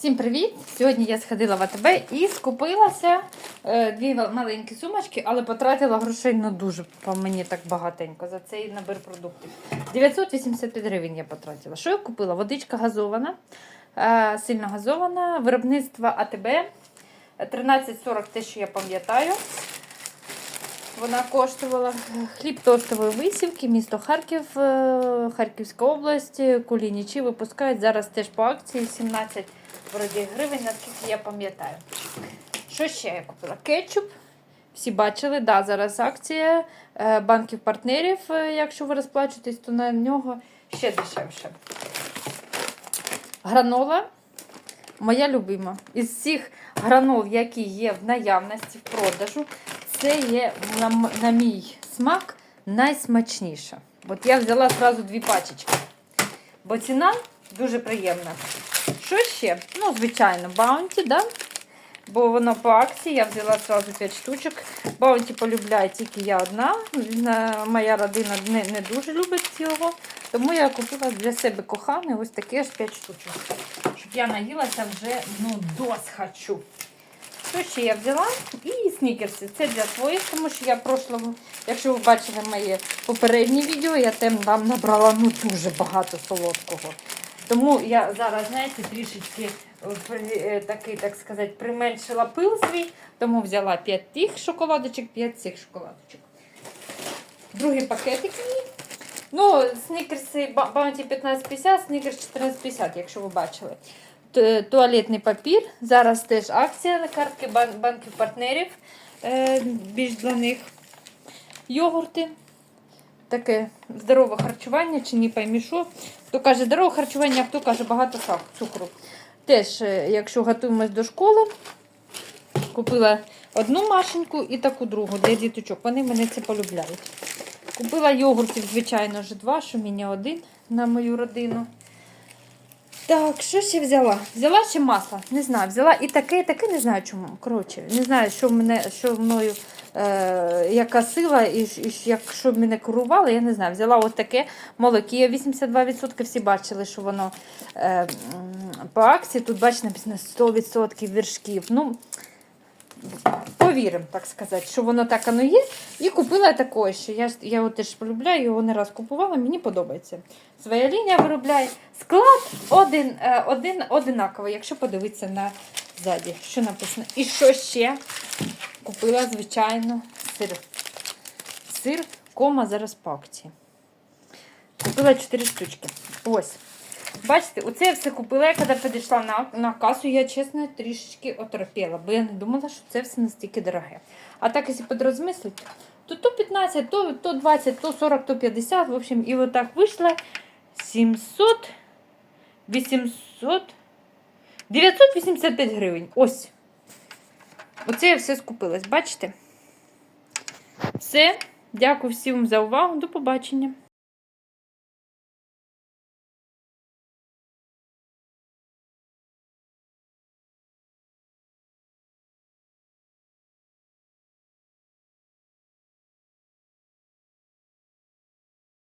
Всім привіт! Сьогодні я сходила в АТБ і скупилася е, дві маленькі сумочки, але потратила грошей ну дуже по мені так багатенько за цей набір продуктів. 985 гривень я потратила. Що я купила? Водичка газована, е, сильно газована, виробництво АТБ 13,40 те, що я пам'ятаю. Вона коштувала хліб тостової висівки, місто Харків, е, Харківська область, Кулінічі випускають зараз теж по акції 17 вроді гривень, наскільки я пам'ятаю. Що ще я купила? Кетчуп. Всі бачили, да, зараз акція е, банків партнерів. е, Якщо ви розплачуєтесь, то на нього ще дешевше. Гранола. Моя любима. Із всіх гранол, які є в наявності в продажу, це є, на, на мій смак, найсмачніша. От я взяла одразу дві пачечки. Бо ціна дуже приємна. Що ще? Ну, звичайно, баунті, да? Бо воно по акції, я взяла одразу 5 штучок. Баунті полюбляє тільки я одна. Моя родина не, не дуже любить цього. Тому я купила для себе коханий ось таке аж 5 штучок. Щоб я наїлася вже ну, досхочу. Що ще я взяла? І снікерси. Це для своїх, тому що я прошлого, якщо ви бачили моє попереднє відео, я там набрала ну, дуже багато солодкого. Тому я зараз, знаєте, трішечки е, е, такий, так сказати, применшила пил свій, тому взяла 5 тих шоколадочок, 5 цих шоколадочок. Другий пакетик мій. Ну, снікерси Ба- Bounty 1550, снікерс 1450, якщо ви бачили. Т- Туалетний папір. Зараз теж акція на картки банків партнерів. Е, більш для них. Йогурти. Таке здорове харчування, чи не поймі що. Хто каже здорове харчування, а хто каже багато цукру. Теж, е, якщо готуємось до школи, купила одну машинку і таку другу для діточок. Вони мене це полюбляють. Купила йогуртів, звичайно ж, два, що мені один на мою родину. Так, що ще взяла? Взяла ще масло, не знаю, взяла і таке, і таке, не знаю чому. Коротше, не знаю, що мене, що мною, е, яка сила, і, і якщо мене курували, я не знаю. Взяла от таке молокі 82%, всі бачили, що воно е, по акції. Тут бачите, написано 100% вершків. Ну, повіримо, так сказати, що воно так воно є. І купила такое, що я, я його теж полюбляю, його не раз купувала, мені подобається. Своя лінія виробляє. Склад один, е, один, одинаковий, якщо подивитися на ззаді, що написано. І що ще? Купила, звичайно, сир. Сир, кома зараз по акції. Купила 4 штучки. Ось. Бачите, оце я все купила. Я коли підійшла на, на касу, я чесно трішечки оторопіла, бо я не думала, що це все настільки дороге. А так, якщо підрозмислити, то то 15, то, то 20, то 40, то 50. В общем, і отак вийшло 700, 800, 985 гривень. Ось. Оце я все скупилась, бачите? Все. Дякую всім за увагу. До побачення.